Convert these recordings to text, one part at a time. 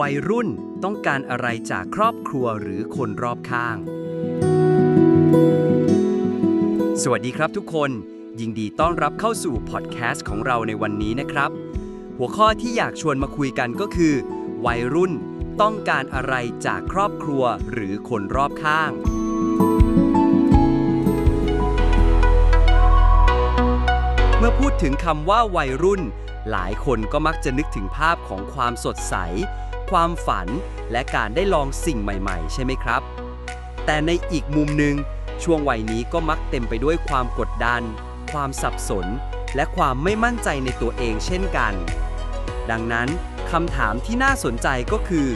วัยรุ่นต้องการอะไรจากครอบครัวหรือคนรอบข้าง สวัสดีครับทุกคน ยินดีต้อนรับเข้าสู่พอดแคสต์ของเราในวันนี้นะครับ หัวข้อที่อยากชวนมาคุยกันก็คือ วัยรุ่นต้องการอะไรจากครอบครัวหรือคนรอบข้างเมื่อพูดถึงคำว่าวัยรุ่น หลายคนก็มักจะนึกถึงภาพของความสดใส ความฝัน และการได้ลองสิ่งใหม่ ๆ ใช่ไหมครับ แต่ในอีกมุมหนึ่งช่วงวัยนี้ก็มักเต็มไปด้วยความกดดัน ความสับสน และความไม่มั่นใจในตัวเองเช่นกัน ดังนั้นคำถามที่น่าสนใจก็คือ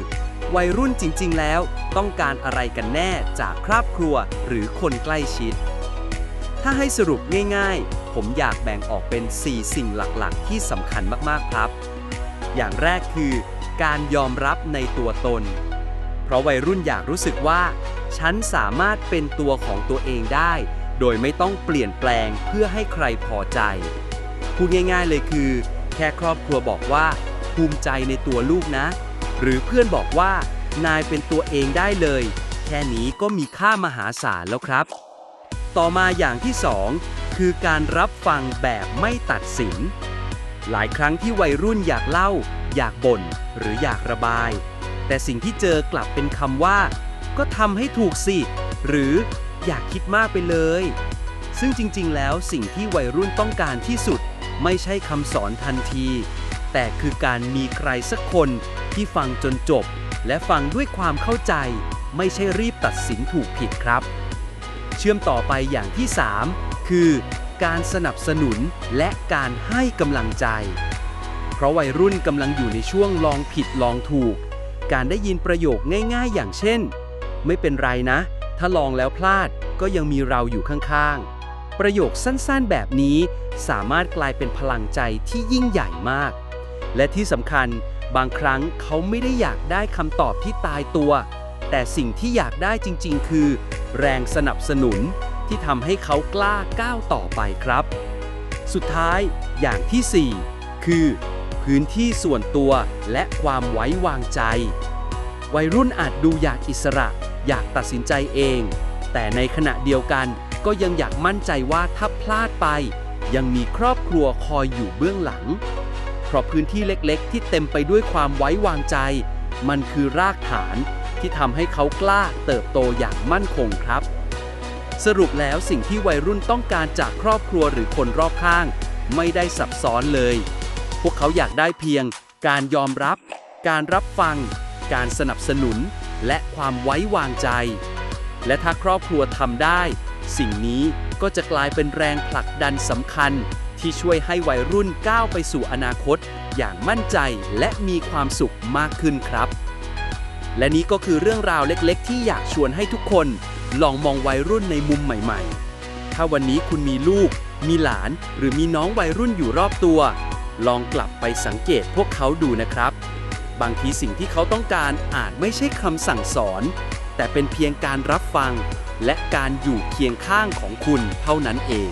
วัยรุ่นจริง ๆ แล้ว ต้องการอะไรกันแน่จากครอบครัวหรือคนใกล้ชิด ถ้าให้สรุปง่าย ๆ ผมอยากแบ่งออกเป็น 4 สิ่งหลักๆ ที่สำคัญมากๆครับ อย่างแรกคือ การยอมรับในตัวตน เพราะวัยรุ่นอยากรู้สึกว่า ฉันสามารถเป็นตัวของตัวเองได้ โดยไม่ต้องเปลี่ยนแปลงเพื่อให้ใครพอใจ พูดง่ายๆเลยคือ แค่ครอบครัวบอกว่า ภูมิใจในตัวลูกนะ หรือเพื่อนบอกว่านายเป็นตัวเองได้เลย แค่นี้ก็มีค่ามหาศาลแล้วครับ ต่อมาอย่างที่2คือการรับฟังแบบไม่ตัดสิน หลายครั้งที่วัยรุ่นอยากเล่า อยากบ่นหรืออยากระบาย แต่สิ่งที่เจอกลับเป็นคำว่า ก็ทำให้ถูกสิ หรืออยากคิดมากไปเลย ซึ่งจริงๆ แล้วสิ่งที่วัยรุ่นต้องการที่สุด ไม่ใช่คำสอนทันที แต่คือการมีใครสักคนที่ฟังจนจบ และฟังด้วยความเข้าใจ ไม่ใช่รีบตัดสินถูกผิดครับ เชื่อมต่อไปอย่างที่ 3 คือ การสนับสนุนและการให้กำลังใจ เพราะวัยรุ่นกำลังอยู่ในช่วงลองผิดลองถูก การได้ยินประโยคง่าย ๆ อย่างเช่น ไม่เป็นไรนะ ถ้าลองแล้วพลาดก็ยังมีเราอยู่ข้างๆ ประโยคสั้นๆแบบนี้สามารถกลายเป็นพลังใจที่ยิ่งใหญ่มาก และที่สำคัญบางครั้งเขาไม่ได้อยากได้คำตอบที่ตายตัว แต่สิ่งที่อยากได้จริง ๆ คือ แรงสนับสนุนที่ทำให้เขากล้าก้าวต่อไปครับ สุดท้ายอย่างทีสี่4 คือ พื้นที่ส่วนตัวและความไว้วางใจ วัยรุ่นอาจดูอยากอิสระ อยากตัดสินใจเอง แต่ในขณะเดียวกันก็ยังอยากมั่นใจว่าถ้าพลาดไป ยังมีครอบครัวคอยอยู่เบื้องหลัง เพราะพื้นที่เล็กๆ ที่เต็มไปด้วยความไว้วางใจ มันคือรากฐานที่ทำให้เขากล้าเติบโตอย่างมั่นคงครับ สรุปแล้วสิ่งที่วัยรุ่นต้องการจากครอบครัวหรือคนรอบข้าง ไม่ได้ซับซ้อนเลย พวกเขาอยากได้เพียง การยอมรับ การรับฟัง การสนับสนุน และความไว้วางใจ และถ้าครอบครัวทำได้ สิ่งนี้ก็จะกลายเป็นแรงผลักดันสำคัญ ที่ช่วยให้วัยรุ่นก้าวไปสู่อนาคต อย่างมั่นใจและมีความสุขมากขึ้นครับ และนี้ก็คือเรื่องราวเล็กๆ ที่อยากชวนให้ทุกคน ลองมองวัยรุ่นในมุมใหม่ ๆ ถ้าวันนี้คุณมีลูก มีหลาน หรือมีน้องวัยรุ่นอยู่รอบตัว ลองกลับไปสังเกตพวกเขาดูนะครับ บางทีสิ่งที่เขาต้องการอาจไม่ใช่คำสั่งสอน แต่เป็นเพียงการรับฟัง และการอยู่เคียงข้างของคุณเท่านั้นเอง